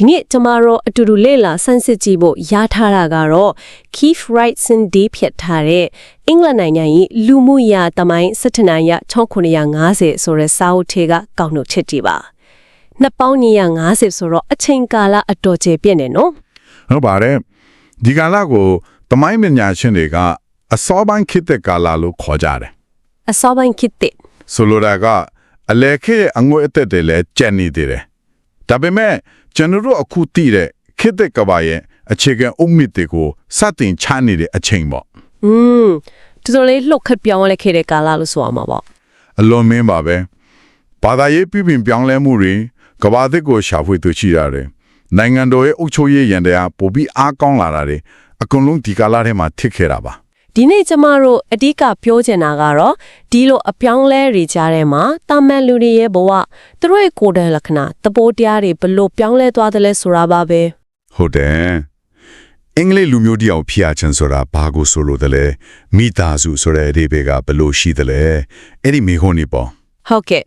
ဒီနေ့ကျမတို့အတူတူလေ့လာဆန်းစစ်ကြည့်ဖို့ရထားတာကတော့ Keith Wrightson Day ဖြတ်ထားတဲ့အင်္ဂလန်နိုင်ငံ၏လူမှုရာတမိုင်း17နိုင်ရ1950ဆိုတဲ့စာအုပ်ထဲကကောက်နှုတ်ချက်ကြည့်ပါနှစ်ပေါင်း250ဆိုတော့အချိန်ကာလအတော်ကျေပြည့်နေနော်ဟုတ်ပါတယ်ဒီကာလကိုတမိုင်းပညာရှင်တွေကအစောပိုင်းခေတ်တဲ့ကာလလို့ခေါ်ကြတယ်အစောပိုင်းခေတ်သစ်ဆိုလိုတာကအလဲခေတ်အငွေအသက်တွေလည်းကျန်နေသေးတယ် ဒါပေမဲ့ကျွန်တော်တို့အခုသိတဲ့ခေတ်တဲ့ကဘာရဲ့အခြေခံအုတ်မြစ်တွေကိုစတင်ချနေတဲ့အချိန်ပေါ့อืมတော်တော်လေးလှုပ်ခတ်ပြောင်းလဲခဲ့တဲ့ကာလလို့ဆိုရမှာပေါ့အလွန်မင်းပါပဲဘာသာရေးပြည်ပြင်ပြောင်းလဲမှုတွေကဘာသစ်ကိုရှာဖွေသူရှိရတယ်နိုင်ငံတော်ရဲ့အုပ်ချုပ်ရေးရန်တရားပိုပြီးအားကောင်းလာတာတွေအကုန်လုံးဒီကာလထဲမှာထစ်ခဲ့တာပါ ဒီနေ့ကျမတို့အဓိကပြောချင်တာကတော့ဒီလိုအပြောင်းလဲတွေကြားထဲမှာတာမန်လူတွေရဲ့ဘဝသူတို့ရဲ့ကိုယ်တိုင်လက္ခဏာသဘောတရားတွေဘလို့ပြောင်းလဲသွားတယ်လဲဆိုတာပါပဲဟုတ်တယ်အင်္ဂလိပ်လူမျိုးတယောက်ဖျားချင်ဆိုတာဘာကိုဆိုလို့တလဲမိသားစုဆိုတဲ့အဓိပ္ပာယ်ကဘယ်လို့ရှိသလဲအဲ့ဒီမိခွန်းနေပေါ့ဟုတ်ကဲ့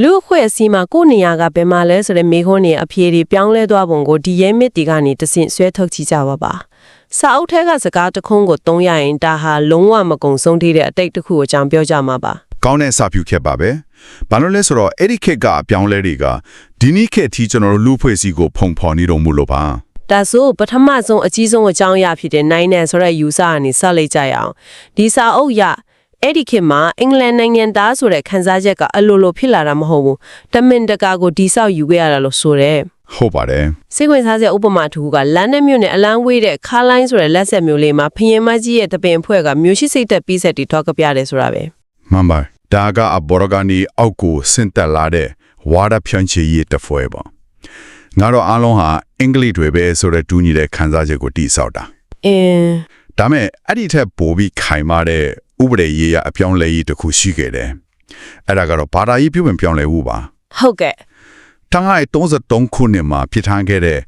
လူ့အဖွဲ့အစည်းမှာကိုယ့်နေရာကဘယ်မှာလဲဆိုတဲ့မေခွန်းတွေအဖြေတွေပြောင်းလဲသွားပုံကိုဒီရဲမြစ်တွေကနေတဆင့်ဆွဲထုတ်ကြည့်ကြပါပါ စာအုပ်ထဲကစကားတစ်ခုကိုသုံးရရင်ဒါဟာလုံးဝမကုံဆုံးသေးတဲ့အတိတ်တစ်ခုကိုအကြောင်းပြောကြမှာပါကောင်းတဲ့စာဖြူခက်ပါပဲဘာလို့လဲဆိုတော့အဲ့ဒီခက်ကအပြောင်းလဲတွေကဒီနေ့ခက်အထိကျွန်တော်တို့လူဖွဲ့စည်းကိုဖုံဖော်နေတော့မှုလို့ပါဒါဆိုပထမဆုံးအကြီးဆုံးအကြောင်းအရာဖြစ်တဲ့နိုင်နယ်ဆိုတဲ့ယူဆကနေဆက်လိုက်ကြရအောင်ဒီစာအုပ်ရအဲ့ဒီခေတ်မှာအင်္ဂလန်နိုင်ငံသားဆိုတဲ့ခန်းစားချက်ကအလိုလိုဖြစ်လာတာမဟုတ်ဘူးတမင်တကာကိုဒီဆောက်ယူခဲ့ရတာလို့ဆိုတယ် ဟုတ်ပါတယ်စိတ်ဝင်စားစရာဥပမာတစ်ခုကလန်ဒန်မြို့နဲ့အလန်းဝေးတဲ့ခါလိုင်းဆိုတဲ့လက်ဆက်မျိုးလေးမှာဖယင်မကြီးရဲ့တပင်ဖွဲ့ကမျိုးရှိစိတ်သက်ပြီးဆက်တီထောက်ကပြတယ်ဆိုတာပဲမှန်ပါဒါကအဘော်ဂါနီအောက်ကိုဆင့်တက်လာတဲ့ဝါဒဖြန့်ချီရေးတစ်ဖွဲပေါ့ငါတို့အားလုံးဟာအင်္ဂလိပ်တွေပဲဆိုတဲ့တူညီတဲ့ခန်းစားချက်ကိုတိဆောက်တာအင်းဒါမဲ့အဲ့ဒီထက်ပိုပြီးခိုင်မာတဲ့ဥပဒေရေးရအပြောင်းလဲရေးတစ်ခုရှိခဲ့တယ်အဲ့ဒါကတော့ဘာသာရေးပြုပြင်ပြောင်းလဲမှုပါဟုတ်ကဲ့ တန်ငိုင်33ခုနှစ်မှာဖြစ်ထားခဲ့တဲ့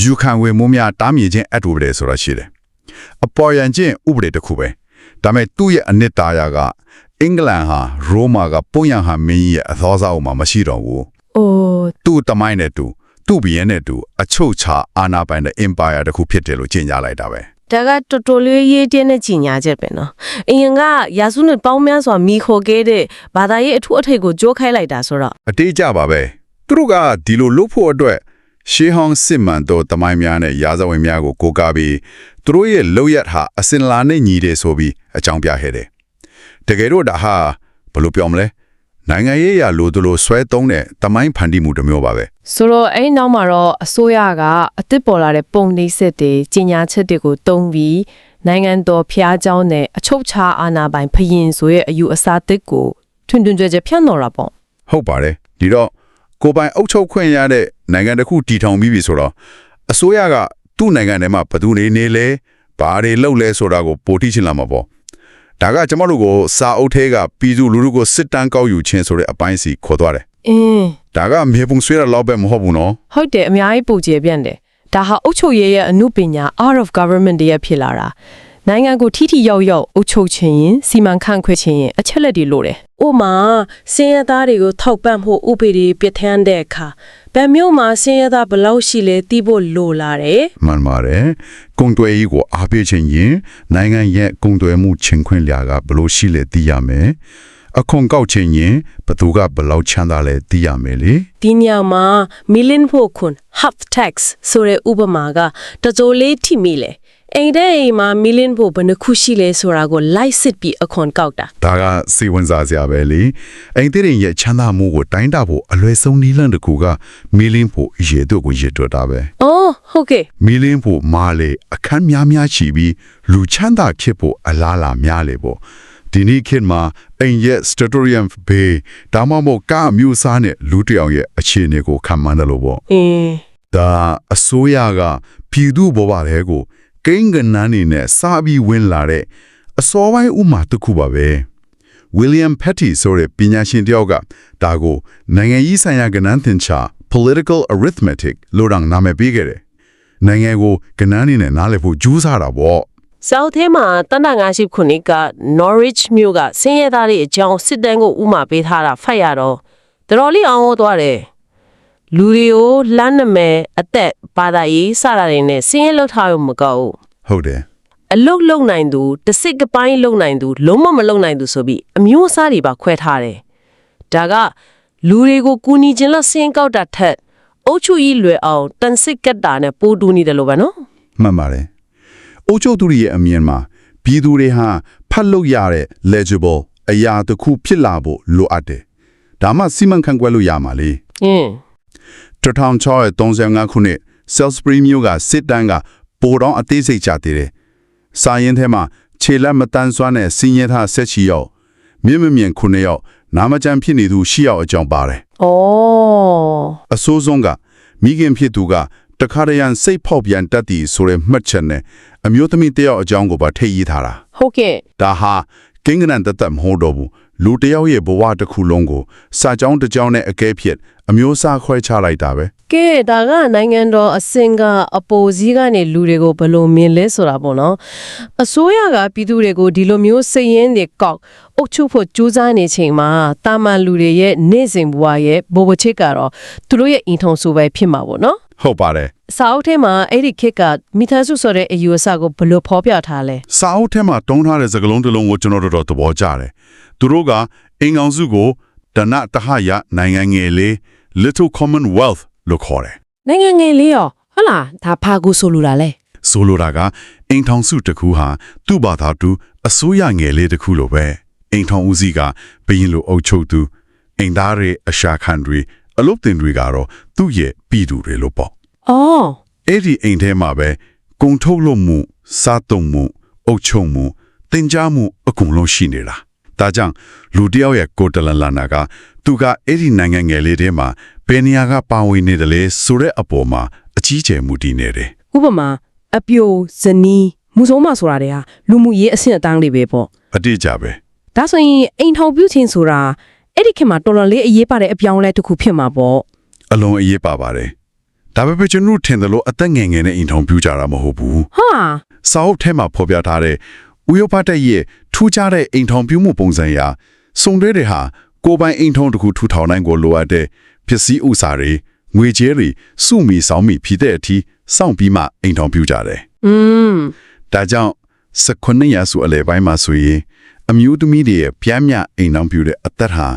ယူခံဝင်မှုများတားမြစ်ခြင်းအက်ဥပဒေဆိုတာရှိတယ်။အပေါ်ယံခြင်းဥပဒေတစ်ခုပဲ။ဒါပေမဲ့သူ့ရဲ့အနှစ်သာရကအင်္ဂလန်ဟာရိုမာကပုံရံဟာမင်းကြီးရဲ့အသောစားအုံမှာမရှိတော့ဘူးအိုး။သူ့တမိုင်းနဲ့တူသူ့ဘီယန်နဲ့တူအချုပ်ချာအာဏာပိုင်တဲ့ empire တစ်ခုဖြစ်တယ်လို့ကြေညာလိုက်တာပဲဒါကတော်တော်လေးရေးတင်းတဲ့ကြီးညာချက်ပဲနော်အရင်ကရာစုနှစ်ပေါင်းများစွာမိခိုခဲ့တဲ့ဘာသာရေးအထူးအထိတ်ကိုကြိုးခိုင်းလိုက်တာဆိုတော့။အတေးကြပါပဲ။ သူတို့ကဒီလိုလုပ်ဖို့အတွက်ရှေးဟောင်းစစ်မှန်သောတမိုင်းများနဲ့ရာဇဝင်များကိုကိုးကားပြီးသူတို့ရဲ့လောက်ရဟာအစင်လာနဲ့ညီတယ်ဆိုပြီးအကြောင်းပြခဲ့တယ်။တကယ်တော့ဒါဟာဘယ်လိုပြောမလဲ။နိုင်ငံရေးအရလိုသူလိုဆွဲသုံးတဲ့တမိုင်းဖန်တီးမှုတစ်မျိုးပါပဲ ဆိုတော့အဲ့ဒီနောက်မှာတော့အစိုးရကအစ်စ်ပေါ်လာတဲ့ပုံနှိပ်စစ်တွေကြီးညာချက်တွေကိုတုံးပြီးနိုင်ငံတော်ဖျားเจ้าနဲ့အချုပ်ချာအာဏာပိုင်ဖရင်ဆိုရဲ့အယူအဆသစ်ကိုထွန်းထွန်းကြွယ်ကြွယ်ဖြန့်တော်တာပေါ့ ။ဟုတ်ပါတယ်။ဒီတော့ ကိုယ်ပိုင်အုပ်ချုပ်ခွင့်ရတဲ့နိုင်ငံတစ်ခုတည်ထောင်ပြီးပြီဆိုတော့အစိုးရကသူ့နိုင်ငံထဲမှာဘယ်သူနေနေလဲဘာတွေလုပ်လဲဆိုတာကိုပိုတိချင်လာမှာပေါ့။ဒါကကျွန်တော်တို့ကိုစာအုပ်ထဲကပြည်သူလူထုကိုစစ်တမ်းကောက်ယူခြင်းဆိုတဲ့အပိုင်းစီခေါ်သွားတယ်အင်း။ဒါကမြေပုံဆွဲတာလောက်ပဲမဟုတ်ဘူးနော်ဟုတ်တယ်အများကြီးပုံကျပြန့်တယ်ဒါဟာအုပ်ချုပ်ရေးရဲ့အမှုပညာ art of government တွေရဲ့ဖြစ်လာတာ နိုင်ငံကိုထိထိရောက်ရောက်အုပ်ချုပ်ခြင်းရင်စီမံခန့်ခွဲခြင်းရင်အချက်လက်တွေလိုတယ်။ဥမာစင်ရသားတွေကိုထောက်ပံ့ဖို့ဥပဒေပြဋ္ဌာန်းတဲ့အခါဗန်မျိုးမှာစင်ရသားဘယ်လောက်ရှိလဲသိဖို့လိုလာတယ်။မှန်ပါတယ်။ကုံတွယ်ကြီးကိုအားပေးခြင်းရင်နိုင်ငံရဲ့ကုံတွယ်မှုချင်းခွင့်လျာကဘယ်လို့ရှိလဲသိရမယ်။အခွန်ကောက်ခြင်းရင်ဘသူကဘယ်လောက်ချမ်းသာလဲသိရမယ်လေ။ဒီညမှာ million ဖို့ခွန် half tax ဆိုတဲ့ဥပမာကတကြိုလေးထိမိလေ။ အိမ်တဲ့အိမ်မှာ million ဖို့ဘယ်နှခုရှိလဲဆိုတာကိုလိုက်စစ်ပြီးအခွန်ကောက်တာဒါကစိတ်ဝင်စားစရာပဲလေအိမ်သစ်ရင်ရဲ့ချမ်းသာမှုကိုတိုင်းတာဖို့အလွယ်ဆုံးနည်းလမ်းတစ်ခုကမီလင်းဖို့ရေတို့ကိုရေတွက်တာပဲ။အော်ဟုတ်ကဲ့မီလင်းဖို့မာလေအခန်းများများချီပြီးလူချမ်းသာဖြစ်ဖို့အလားလာများလေပေါ့ဒီနေ့ခေတ်မှာအိမ်ရဲ့ statorium ဘေးဒါမှမဟုတ်ကားအမျိုးအစားနဲ့လူတစ်ယောက်ရဲ့အခြေအနေကိုခံမှန်းတယ်လို့ပေါ့။အင်းဒါအစိုးရကပြည်သူဘဝတွေကို ကိန်းကနန်းနေနဲ့စာပြီးဝင်လာတဲ့အစောပိုင်းဥမာတစ်ခုပါပဲ William Petty ဆိုတဲ့ပညာရှင်တယောက်ကဒါကိုနိုင်ငံရေးဆိုင်ရာကဏ္ဍသင်္ချာ political arithmetic လို့တောင်နာမည်ပေးခဲ့တယ်နိုင်ငံကိုကဏ္ဍနေနဲ့နားလည်ဖို့ကြိုးစားတာပေါ့ဆောက်သေးမှာတန်တ50ခုနှစ်က Norwich မြို့ကဆင်းရဲသားတွေအကြောင်းစစ်တမ်းကိုဥမာပေးထားတာဖတ်ရတော့တော်တော်လေးအောင်ဟောသွားတယ် လူတွေကိုလမ်းနမယ်အသက်ဘာသာရေးစတာတွေနဲ့ဆင်းရဲလောက်ထားရုံမကောက်ဘူးဟုတ်တယ်အလုတ်လုံနိုင်သူတစ်စစ်ကပိုင်းလုံနိုင်သူလုံးဝမလုံနိုင်သူဆိုပြီးအမျိုးအစားတွေပါခွဲထားတယ်ဒါကလူတွေကိုကူညီခြင်းလို့ဆင်းကောက်တာထက်အုတ်ချူကြီးလွယ်အောင်တန်စစ်ကတ်တာနဲ့ပိုးတူနေတယ်လို့ပဲနော်မှန်ပါတယ်အိုးချုပ်သူတွေရဲ့အမြင်မှာပြည်သူတွေဟာဖတ်လို့ရတဲ့ legible အရာတစ်ခုဖြစ်လာဖို့လိုအပ်တယ်ဒါမှစီမံခန့်ခွဲလို့ရမှာလေဟင်း 1635ခုနှစ် Salisbury မြို့ကစစ်တမ်းကပိုတော့အသေးစိတ်ချသေးတယ်။စာရင်ထဲမှာခြေလက်မတန်းစွမ်းတဲ့စင်ရထားဆက်ချီရောက်မြင့်မမြင့်ခုနှစ်ယောက်နာမကျန်းဖြစ်နေသူရှစ်ယောက်အကြောင်းပါတယ်ဩ။အဆိုးဆုံးကမိခင်ဖြစ်သူကတခါတရံစိတ်ဖောက်ပြန်တတ်သည်ဆိုတဲ့မှတ်ချက်နဲ့အမျိုးသမီးတစ်ယောက်အကြောင်းကိုပါထည့်ရေးထားတာဟုတ်ကဲ့။ဒါဟာကိန်းဂဏန်တသက်မဟုတ်တော့ဘူး။ လူတစ်ယောက်ရဲ့ဘဝတစ်ခုလုံးကိုစာကြောင်းတစ်ကြောင်းနဲ့အကဲဖြစ်အမျိုးအစားခွဲခြားလိုက်တာပဲ။ကဲဒါကနိုင်ငံတော်အစင်ကအပေါ်စီးကနေလူတွေကိုဘယ်လိုမြင်လဲဆိုတာပေါ့နော်အစိုးရကပြည်သူတွေကိုဒီလိုမျိုးစိတ်ရင်းတွေကောက်အုပ်ချုပ်ဖို့ကြိုးစားနေချိန်မှာတာမန်လူတွေရဲ့နေ့စဉ်ဘဝရဲ့ဘဝချစ်ကတော့သူတို့ရဲ့အင်ထုံဆိုပဲဖြစ်မှာပေါ့နော်ဟုတ်ပါတယ်စာအုပ်ထဲမှာအဲ့ဒီခေတ်ကမိသားစုဆိုတဲ့အယူအဆကိုဘယ်လိုဖော်ပြထားလဲစာအုပ်ထဲမှာတုံးထားတဲ့စကားလုံးတစ်လုံးကိုကျွန်တော်တို့တော့သဘောကျတယ်။ သူတို့ကအင်ကောင်စုကိုဒနတဟယနိုင်ငံငယ်လေး Little Commonwealth လို့ခေါ်တယ်နိုင်ငံငယ်လေးရောဟုတ်လားဒါဖာကိုဆိုလိုတာလဲ။ဆိုလိုတာကအိမ်ထောင်စုတစ်ခုဟာသူ့ဘာသာတူအစိုးရငယ်လေးတစ်ခုလိုပဲ။အိမ်ထောင်ဦးစီးကဘရင်လိုအုပ်ချုပ်သူအိမ်သားတွေအရှာခံတွေအလုပ်တင်တွေကတော့သူ့ရဲ့ပြည်သူတွေလို့ပေါ့အော်။အဲ့ဒီအိမ်ထဲမှာပဲကုံထုတ်လို့မှုစားတုံမှုအုပ်ချုပ်မှုတင် जा မှုအကုန်လုံးရှိနေတာ။ ဒါကြောင့်လူတစ်ယောက်ရဲ့ကိုယ်တလန်လာနာကသူကအဲ့ဒီနိုင်ငံငယ်လေးထဲမှာဘယ်နေရာကပါဝင်နေတယ်လဲဆိုတဲ့အပေါ်မှာအကြီးကျယ်မှုတည်နေတယ်ဥပမာအပြိုဇနီးမူဆုံးမဆိုတာတွေဟာလူမှုရေးအဆင့်အတန်းတွေပဲပေါ့။အတိအကျပဲဒါဆိုရင်အိမ်ထောင်ပြုခြင်းဆိုတာအဲ့ဒီခေတ်မှာတော်တော်လေးအရေးပါတဲ့အပြောင်းအလဲတစ်ခုဖြစ်မှာပေါ့။အလုံးအရေးပါပါတယ်။ဒါပေမဲ့ကျွန်တော်ထင်တယ်လို့အသက်ငယ်ငယ်နဲ့အိမ်ထောင်ပြကြတာမဟုတ်ဘူးဟာ။စာအုပ်ထဲမှာဖော်ပြထားတဲ့ ဥယောပတ္တရဲ့ထူးခြားတဲ့အိမ်ထောင်ပြမှုပုံစံရာစုံတဲ့တွေဟာကိုယ်ပိုင်အိမ်ထောင်တစ်ခုထူထောင်နိုင်ကိုလိုအပ်တဲ့ပစ္စည်းဥစ္စာတွေငွေကြေးတွေစုမီဆောင်မီဖြစ်တဲ့အထိစောင့်ပြီးမှအိမ်ထောင်ပြကြတယ်။ อืม ဒါကြောင့်19ရာစုအလယ်ပိုင်းမှာဆိုရင်အမျိုးသမီးတွေရဲ့ပြမ်းမြအိမ်အောင်ပြတဲ့အသက်ဟာ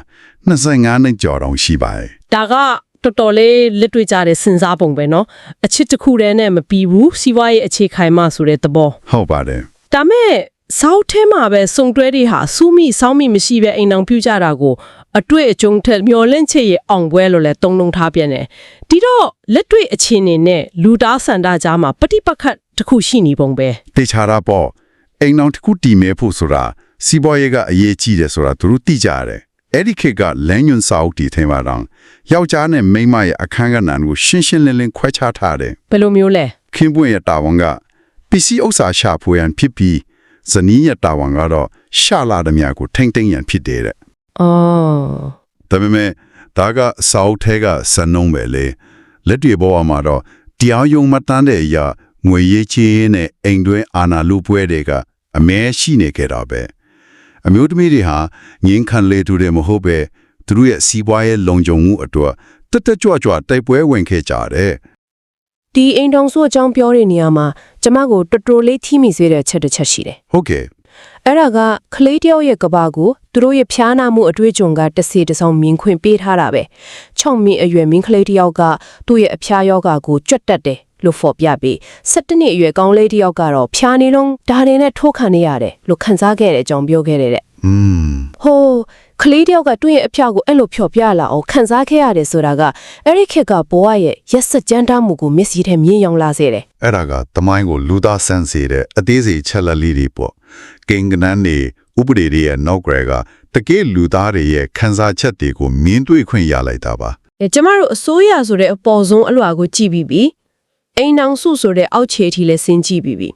25နှစ်ကျော်တောင်ရှိပါတယ် ဒါကတော်တော်လေးလက်တွေ့ကြတဲ့စဉ်းစားပုံပဲเนาะအချစ်တစ်ခုတည်းနဲ့မပြီးဘူးစီးပွားရေးအခြေခိုင်မှဆိုတဲ့သဘော ။ဟုတ်ပါတယ် ဒါမဲ့ စောက်ထဲမှာပဲစုံတွဲတွေဟာစူးမိစောင်းမိမရှိပဲအိမ်အောင်ပြုကြတာကိုအတွေ့အကြုံထက်မျောလင့်ချေရဲ့အောင်ပွဲလို့လဲတုံးလုံးထားပြန်တယ်ဒီတော့လက်တွေ့အခြေအနေနဲ့လူသားစန္ဒကြားမှာပฏิပတ်ခတ်တစ်ခုရှိနေပုံပဲ။တေချာတာပေါ့အိမ်အောင်တစ်ခုတည်မဲဖို့ဆိုတာစီးပွားရေးကအရေးကြီးတယ်ဆိုတာသူတို့သိကြတယ်။အဲ့ဒီခေတ်ကလမ်းညွန်စာအုပ်တည်ထဲမှာတောင်ယောက်ျားနဲ့မိန်းမရဲ့အခန်းကဏ္ဍကိုရှင်းရှင်းလင်းလင်းခွဲခြားထားတယ်ဘယ်လိုမျိုးလဲ။ခင်ပွင့်ရဲ့တာဝန်ကပစ္စည်းဥစ္စာရှာဖွေရန်ဖြစ်ပြီး ဇနီးရဲ့တာဝန်ကတော့ရှာလာတဲ့မြတ်ကိုထိမ့်သိမ့်ရန်ဖြစ်တယ်တဲ့အော်ဒါပေမဲ့ဒါကစောက်ထဲကစနုံးပဲလေလက်တွေပေါ်မှာတော့တရားယုံမတန်းတဲ့အရာငွေရေးချေးနဲ့အိမ်တွင်းအာဏာလူပွဲတွေကအမဲရှိနေကြတာပဲအမျိုးသမီးတွေဟာငင်းခံလေတူတယ်မဟုတ်ပဲသူတို့ရဲ့စီးပွားရေးလုံခြုံမှုအတွက်တက်တက်ကြွကြွတိုက်ပွဲဝင်ခဲ့ကြတယ် ဒီအိမ်တောင်စုအကြောင်းပြောတဲ့နေရာမှာကျမကိုတော်တော်လေးထိမိစေတဲ့အချက်တစ်ချက်ရှိတယ်ဟုတ်ကဲ့။အဲ့ဒါကခလေးတယောက်ရဲ့ကဘာကိုသူတို့ရဲ့ဖျားနာမှုအတွေ့အကြုံကတစ်စီတစ်စောင်းမြင်ခွင့်ပေးထားတာပဲ။၆မိအရွယ်မင်းကလေးတယောက်ကသူ့ရဲ့အဖျားယောဂါကိုကြွတ်တက်တယ်လို့ဖော်ပြပြီး၁၇နှစ်အရွယ်ကောင်းလေးတယောက်ကတော့ဖျားနေလုံးဓာတ်တွေနဲ့ထိုးခံနေရတယ်လို့ခန်းစားခဲ့တဲ့အကြောင်းပြောခဲ့တဲ့တဲ့อืมဟိုး ကလေးတယောက်ကတွင်းရဲ့အဖျားကိုအဲ့လိုဖြော်ပြလာအောင်ခန်းစားခဲ့ရတယ်ဆိုတာကအဲ့ဒီခေတ်ကဘဝရဲ့ရက်စက်ကြမ်းတမ်းမှုကိုမျက်စိထဲမြင်ရောက်လာစေတယ်အဲ့ဒါကတမိုင်းကိုလူသားဆန်းစေတဲ့အသေးစိတ်ချက်လက်လေးတွေပေါ့ကိန်းကနန်းနေဥပဒေတွေရဲ့နောက်ကရကတကယ်လူသားတွေရဲ့ခန်းစားချက်တွေကိုမြင်တွေ့ခွင့်ရလိုက်တာပါအဲကျမတို့အစိုးရဆိုတဲ့အပေါ်ဆုံးအလွှာကိုကြည့်ပြီးပြီအိမ်နောင်စုဆိုတဲ့အောက်ခြေထိလည်းစဉ်းကြည့်ပြီးပြီ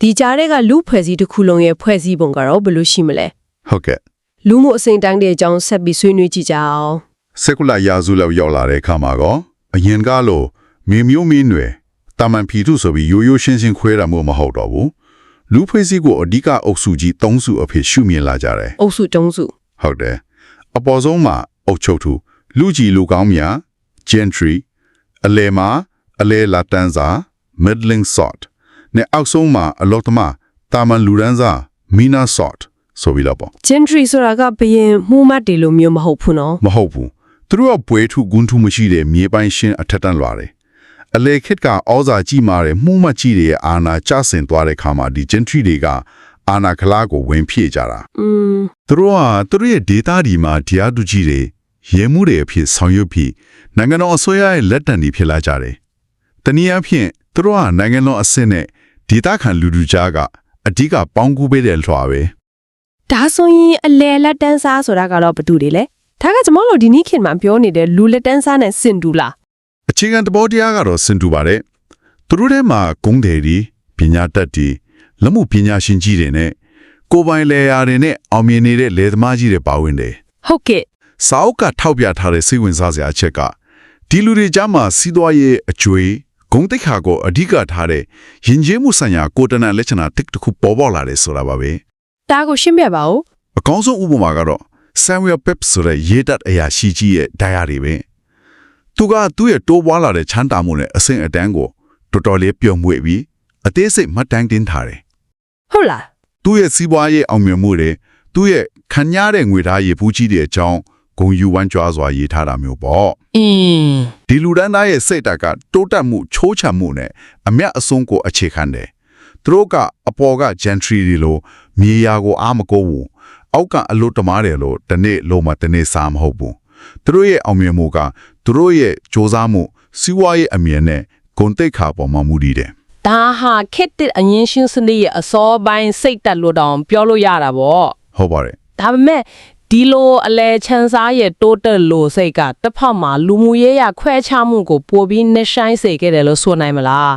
ဒီကြားထဲကလူဖွဲ့စည်းတစ်ခုလုံးရဲ့ဖွဲ့စည်းပုံကတော့ဘယ်လိုရှိမလဲဟုတ်ကဲ့ လူမှုအစိမ်တိုင်းတဲ့အကြောင်းဆက်ပြီးဆွေးနွေးကြည့်ကြအောင်စက်ကူလာရာစုလောက်ရောက်လာတဲ့အခါမှာကောအရင်ကလိုမြေမျိုးမင်းတွေတာမန်ဖီထုဆိုပြီးရိုးရိုးရှင်းရှင်းခွဲတာမျိုးမဟုတ်တော့ဘူးလူဖွဲ့စည်းကိုအဓိကအုပ်စုကြီး၃စုအဖြစ်ရှုမြင်လာကြတယ်အုပ်စုတုံးစုဟုတ်တယ်အပေါ်ဆုံးမှာအုပ်ချုပ်သူလူကြီးလူကောင်းများ gentry အလဲမှာအလဲလာတန်းစာ middling sort နဲ့အောက်ဆုံးမှာအလောတမတာမန်လူရန်စာ mina sort ဆိုပြီးတော့ပေါ့ gentry ဆိုတာကဘယင်မှုမတ်တယ်လို့မျိုးမဟုတ်ဘူးနော်မဟုတ်ဘူးသူတို့ကပွဲထုဂွန်းထုမရှိတဲ့မြေပိုင်းရှင်းအထက်တန်းလွာတယ်အလေခစ်ကအောဇာကြီးမာတဲ့မှုမတ်ကြီးတွေရဲ့အာနာကျဆင်သွားတဲ့ခါမှာဒီ gentry တွေကအာနာခလာကိုဝင်ဖြည့်ကြတာอืมသူတို့ကသူတို့ရဲ့ data ဒီမှာတရားသူကြီးတွေရဲမှုတွေအဖြစ်ဆောင်ရွက်ပြီးနိုင်ငံတော်အစိုးရရဲ့လက်တံတွေဖြစ်လာကြတယ်။တနည်းအားဖြင့်သူတို့ကနိုင်ငံတော်အဆင့်နဲ့ data ခံလူလူကြားကအဓိကပေါင်းကူးပေးတဲ့လွှာပဲ ဒါဆိုရင်အလဲလက်တန်းစားဆိုတာကတော့ဘာတူတယ်လဲဒါကကျွန်တော်တို့ဒီနေ့ခေတ်မှာပြောနေတဲ့လူလက်တန်းစားနဲ့စင်တူလား။အခြေခံသဘောတရားကတော့စင်တူပါတယ်။သူတို့ထဲမှာဂုံးတယ်ဒီပညာတတ်ဒီလက်မှုပညာရှင်ကြီးတွေနဲ့ကိုယ်ပိုင်လေယာတွေနဲ့အောင်မြင်နေတဲ့လေသမားကြီးတွေပါဝင်တယ်။ဟုတ်ကဲ့စာအုပ်ကထောက်ပြထားတဲ့စိတ်ဝင်စားစရာအချက်ကဒီလူတွေကြားမှာစီးသွားရဲ့အကျွေးဂုံတိတ်ခါကိုအဓိကထားတဲ့ယဉ်ကျေးမှုဆိုင်ရာကိုယ်တနလက်ချနာတစ်တစ်ခုပေါ်ပေါက်လာတယ်ဆိုတာပါပဲ ဒါကိုရှင်းပြပါဦးအကောင်းဆုံးဥပမာကတော့ Samuel Pepys ဆိုတဲ့ရေးတတ်အရာရှိကြီးရဲ့ diary ပဲသူကသူ့ရဲ့တိုးပွားလာတဲ့ချမ်းသာမှုနဲ့အဆင့်အတန်းကိုတော်တော်လေးပြုံမွေ့ပြီးအသေးစိတ်မှတ်တမ်းတင်ထားတယ်ဟုတ်လားသူ့ရဲ့စီးပွားရေးအောင်မြင်မှုတွေသူ့ရဲ့ခံရတဲ့ငွေသားရေဘူးကြီးတွေအကြောင်းဂုံယူဝမ်းကြွားစွာရေးထားတာမျိုးပေါ့အင်းဒီလူဒန်းသားရဲ့စိတ်ဓာတ်ကတိုးတက်မှုချိုးချမှုနဲ့အမျက်အဆုံးကိုအခြေခံတယ်။ သူတို့ကအပေါ်က gentry တွေလိုမြေယာကိုအားမကိုးဘူး။အောက်ကအလို့တမားတယ်လို့တနေ့လုံးမတနေ့စားမဟုတ်ဘူး။သူတို့ရဲ့အောင်မြင်မှုကသူတို့ရဲ့စ조사မှုစီးပွားရေးအမြင်နဲ့ဂုဏ်သိက္ခာပေါ်မှာမူတည်တယ်ဒါဟာခက်တဲ့အရင်ရှင်းစနစ်ရဲ့အစောပိုင်းစိတ်တက်လို့တောင်ပြောလို့ရတာပေါ့။ဟုတ်ပါတယ်ဒါပေမဲ့ ဒီလိုအလဲချမ်းစားရဲ့တိုးတက်လို့စိတ်ကတစ်ဖက်မှာလူမှုရေးရခွဲခြားမှုကိုပိုပြီးနှဆိုင်စေခဲ့တယ်လို့ဆိုနိုင်မလား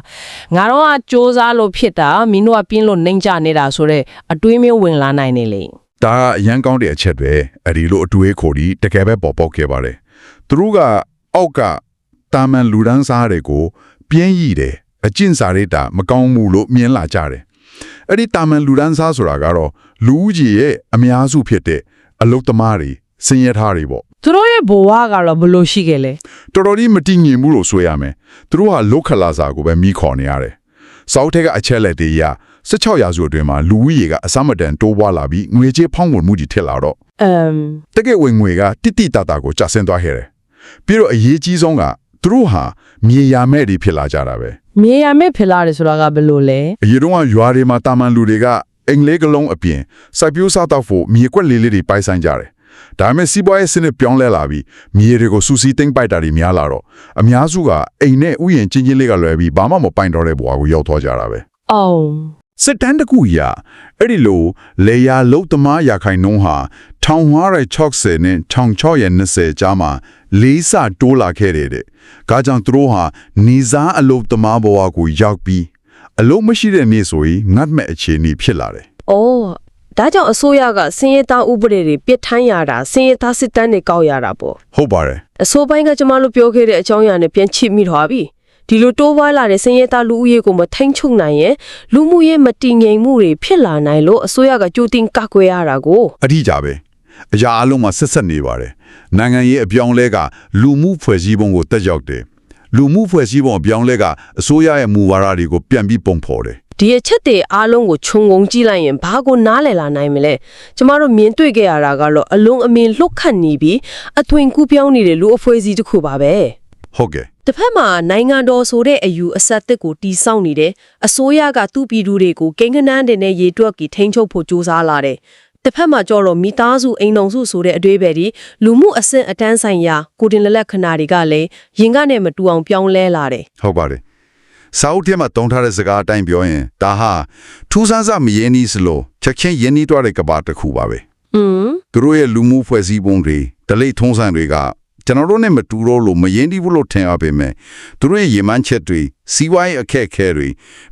ငါတော့ကစ조사လို့ဖြစ်တာမင်းတို့ကပြင်းလို့နှိမ့်ကြနေတာဆိုတော့အတွေးမျိုးဝင်လာနိုင်နေလေ။ဒါကအရန်ကောင်းတဲ့အချက်ပဲ။အဲဒီလိုအတွေးခေါ်ဒီတကယ်ပဲပေါ်ပေါက်ခဲ့ပါတယ်။သူတို့ကအောက်ကတာမန်လူဒန်းစားတွေကိုပြင်းရည်တယ်အကျင့်စာရိတ္တမကောင်းမှုလို့မြင်လာကြတယ်။အဲ့ဒီတာမန်လူဒန်းစားဆိုတာကတော့လူဦးကြီးရဲ့အများစုဖြစ်တဲ့ အလုတ်သမားတွေစင်ရထားတွေပေါ့သူတို့ရဲ့ဘဝကတော့ဘယ်လို့ရှိခဲ့လဲ။တော်တော်ကြီးမတည်ငြိမ်ဘူးလို့ဆိုရမယ်။သူတို့ကလုတ်ခလာစာကိုပဲမိခေါ်နေရတယ်။စောက်ထက်ကအချက်လက်တွေအရ16ရာစုအတွင်းမှာလူဦးရေကအစမတန်တိုးပွားလာပြီးငွေကြေးဖောင်းဝင်မှုကြီးထစ်လာတော့အမ်တကယ်ဝင်ငွေကတိတိတတာကိုကျဆင်းသွားခဲ့တယ်။ပြီးတော့အရေးကြီးဆုံးကသူတို့ဟာမြေယာမဲ့တွေဖြစ်လာကြတာပဲမြေယာမဲ့ဖြစ်လာတယ်ဆိုတာကဘယ်လို့လဲ။အရင်တော့ကရွာတွေမှာတာမန်လူတွေက အင်္ဂလိပ်ကလုံးအပြင်စိုက်ပျိုးစားတော့ဖို့မြေကွက်လေးလေးတွေပိုင်ဆိုင်ကြတယ်။ဒါပေမဲ့စီးပွားရေးစနစ်ပြောင်းလဲလာပြီးမြေတွေကိုစူစီသိမ့်ပိုက်တာတွေများလာတော့အများစုကအိမ်နဲ့ဥယျာဉ်ချင်းချင်းလေးကလွယ်ပြီးဘာမှမပိုင်တော့တဲ့ဘဝကိုရောက်သွားကြတာပဲ။အောင်စစ်တမ်းတစ်ခုအရအဲ့ဒီလိုလေယာလုတ်သမားရာခိုင်နှုန်းဟာ1560နဲ့1620ကြားမှာလေးဆတိုးလာခဲ့တဲ့တဲ့။ဒါကြောင့်သူတို့ဟာနေစားအလုတ်သမားဘဝကိုရောက်ပြီး အလုံးမရှိတဲ့နေ့ဆိုရင်ငတ်မဲ့အခြေအနေဖြစ်လာတယ်။အော်ဒါကြောင့်အစိုးရကစင်ရသားဥပဒေတွေပြစ်ထမ်းရတာစင်ရသားစစ်တမ်းတွေကောက်ရတာပေါ့။ဟုတ်ပါတယ်။အစိုးပိုင်းကကျမတို့ပြောခဲ့တဲ့အကြောင်းအရာနဲ့ပြန်ချစ်မိသွားပြီ။ဒီလိုတိုးပွားလာတဲ့စင်ရသားလူဦးရေကိုမထိန်ချုပ်နိုင်ရင်လူမှုရေးမတည်ငြိမ်မှုတွေဖြစ်လာနိုင်လို့အစိုးရကကြိုတင်ကကွယ်ရတာကို။အထီးကြပဲ။အရာအလုံးမှာဆက်ဆက်နေပါတယ်။နိုင်ငံရေးအပြောင်းလဲကလူမှုဖွဲ့စည်းပုံကိုတက်ရောက်တယ်။ လူမှုဖွဲ့စည်းပုံအပြောင်းလဲကအစိုးရရဲ့မူဝါဒတွေကိုပြန်ပြီးပုံဖော်တယ်ဒီအချက်တွေအားလုံးကိုခြုံငုံကြည့်လိုက်ရင်ဘာကိုနားလည်လာနိုင်မလဲကျမတို့မြင်တွေ့ခဲ့ရတာကတော့အလုံးအမင်းလှုပ်ခတ်နေပြီးအသွင်ကူးပြောင်းနေတဲ့လူအဖွဲ့အစည်းတစ်ခုပါပဲ။ဟုတ်ကဲ့တစ်ဖက်မှာနိုင်ငံတော်ဆိုတဲ့အယူအဆက်တစ်ကိုတီးဆောက်နေတယ်အစိုးရကသူ့ပြည်သူတွေကိုကိန်းကနန်းတင်တဲ့ရေတွက်ကြီးထိန်းချုပ်ဖို့ကြိုးစားလာတယ် တစ်ဖက်မှာကြော်တော့မိသားစုအိမ်တော်စုဆိုတဲ့အတွေ့အပဲဒီလူမှုအဆင့်အတန်းဆိုင်ရာကိုတင်လက်လက်ခဏတွေကလည်းရင်ကနေမတူအောင်ပြောင်းလဲလာတယ်ဟုတ်ပါတယ်စာအုပ်ထဲမှာတုံးထားတဲ့စကားအတိုင်းပြောရင်ဒါဟာထူးဆန်းစမရင်းနှီးစလို့ချက်ချင်းရင်းနှီးသွားတဲ့ကဘာတစ်ခုပါပဲ။อืมသူတို့ရဲ့လူမှုဖွဲ့စည်းပုံတွေဒလိထုံးစံတွေကကျွန်တော်တို့နဲ့မတူတော့လို့မရင်းနှီးဘူးလို့ထင်ရပေမဲ့သူတို့ရဲ့ရည်မှန်းချက်တွေစီးပွားရေးအခက်အခဲတွေ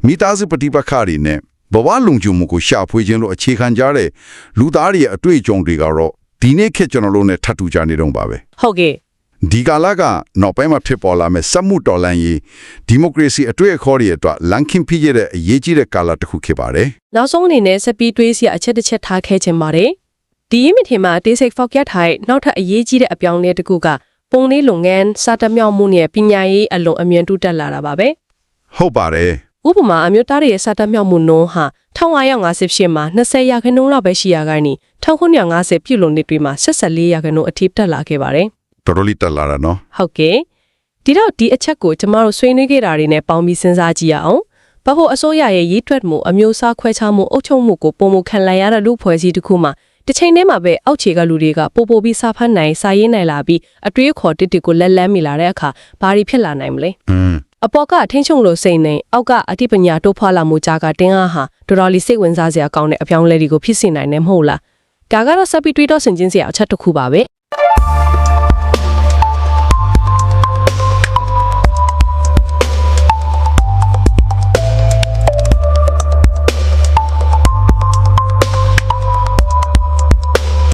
မိသားစုပဋိပက္ခတွေနဲ့ ဘဝလုံခြုံမှုကိုရှာဖွေခြင်းလို့အခြေခံကြတဲ့လူသားတွေရဲ့အတွေ့အကြုံတွေကတော့ဒီနေ့ခေတ်ကျွန်တော်တို့နဲ့ထပ်တူကြနေတော့ပါပဲဟုတ်ကဲ့ဒီကာလကနောက်ပိုင်းမှာဖြစ်ပေါ်လာမဲ့စက်မှုတော်လှန်ရေးဒီမိုကရေစီအတွေ့အခေါ်တွေအတွက်လန်ကင်ဖြစ်ရတဲ့အရေးကြီးတဲ့ကာလတစ်ခုဖြစ်ပါတယ်နောက်ဆုံးအနေနဲ့ဆက်ပြီးတွေးစရာအချက်တစ်ချက်ထားခဲ့ခြင်းပါတယ်။ဒီရင်းမြစ်ထင်မှာတေးစိတ်ဖောက်ပြထားတဲ့နောက်ထပ်အရေးကြီးတဲ့အပြောင်းအလဲတစ်ခုကပုံလေးလုပ်ငန်းစာတမြောက်မှုနဲ့ပညာရေးအလွန်အမြင်တူတက်လာတာပါပဲဟုတ်ပါတယ် ဥပမာအမျိုးသားတွေရဲ့စာတမြောက်မှုနှုန်းဟာ1958မှာ20ရာခိုင်နှုန်းလောက်ပဲရှိရခိုင်နေ1950ပြုလို့နှစ်တွေမှာ14ရာခိုင်နှုန်းအထိတက်လာခဲ့ပါတယ်တော်တော်လေးတက်လာတာနော်ဟုတ်ကဲ့ဒီတော့ဒီအချက်ကိုကျမတို့ဆွေးနွေးခဲ့တာတွေနဲ့ပေါင်းပြီးစဉ်းစားကြည့်ရအောင်ဘဖို့အစိုးရရဲ့ရေးထွက်မှုအမျိုးအစားခွဲခြားမှုအုပ်ချုပ်မှုကိုပုံမခံလိုက်ရတဲ့လူဖွဲ့စည်းတစ်ခုမှာတစ်ချိန်တည်းမှာပဲအောက်ခြေကလူတွေကပို့ပို့ပြီးစာဖတ်နိုင်စာရေးနိုင်လာပြီးအတွေးခေါ်တစ်တစ်ကိုလက်လန်းမိလာတဲ့အခါဘာတွေဖြစ်လာနိုင်မလဲอืม အပေါ်ကအထင်းချုံလို့စိတ်နေအောက်ကအတိပညာတိုးဖွာလာမှုကြားကတင်းအားဟာတော်တော်လေးစိတ်ဝင်စားစရာကောင်းတဲ့အပြောင်းအလဲတွေကိုဖြစ်စေနိုင်တယ်မဟုတ်လားဒါကတော့စပီတွေးတော့ဆင်ကျင်းစရာအချက်တစ်ခုပါပဲ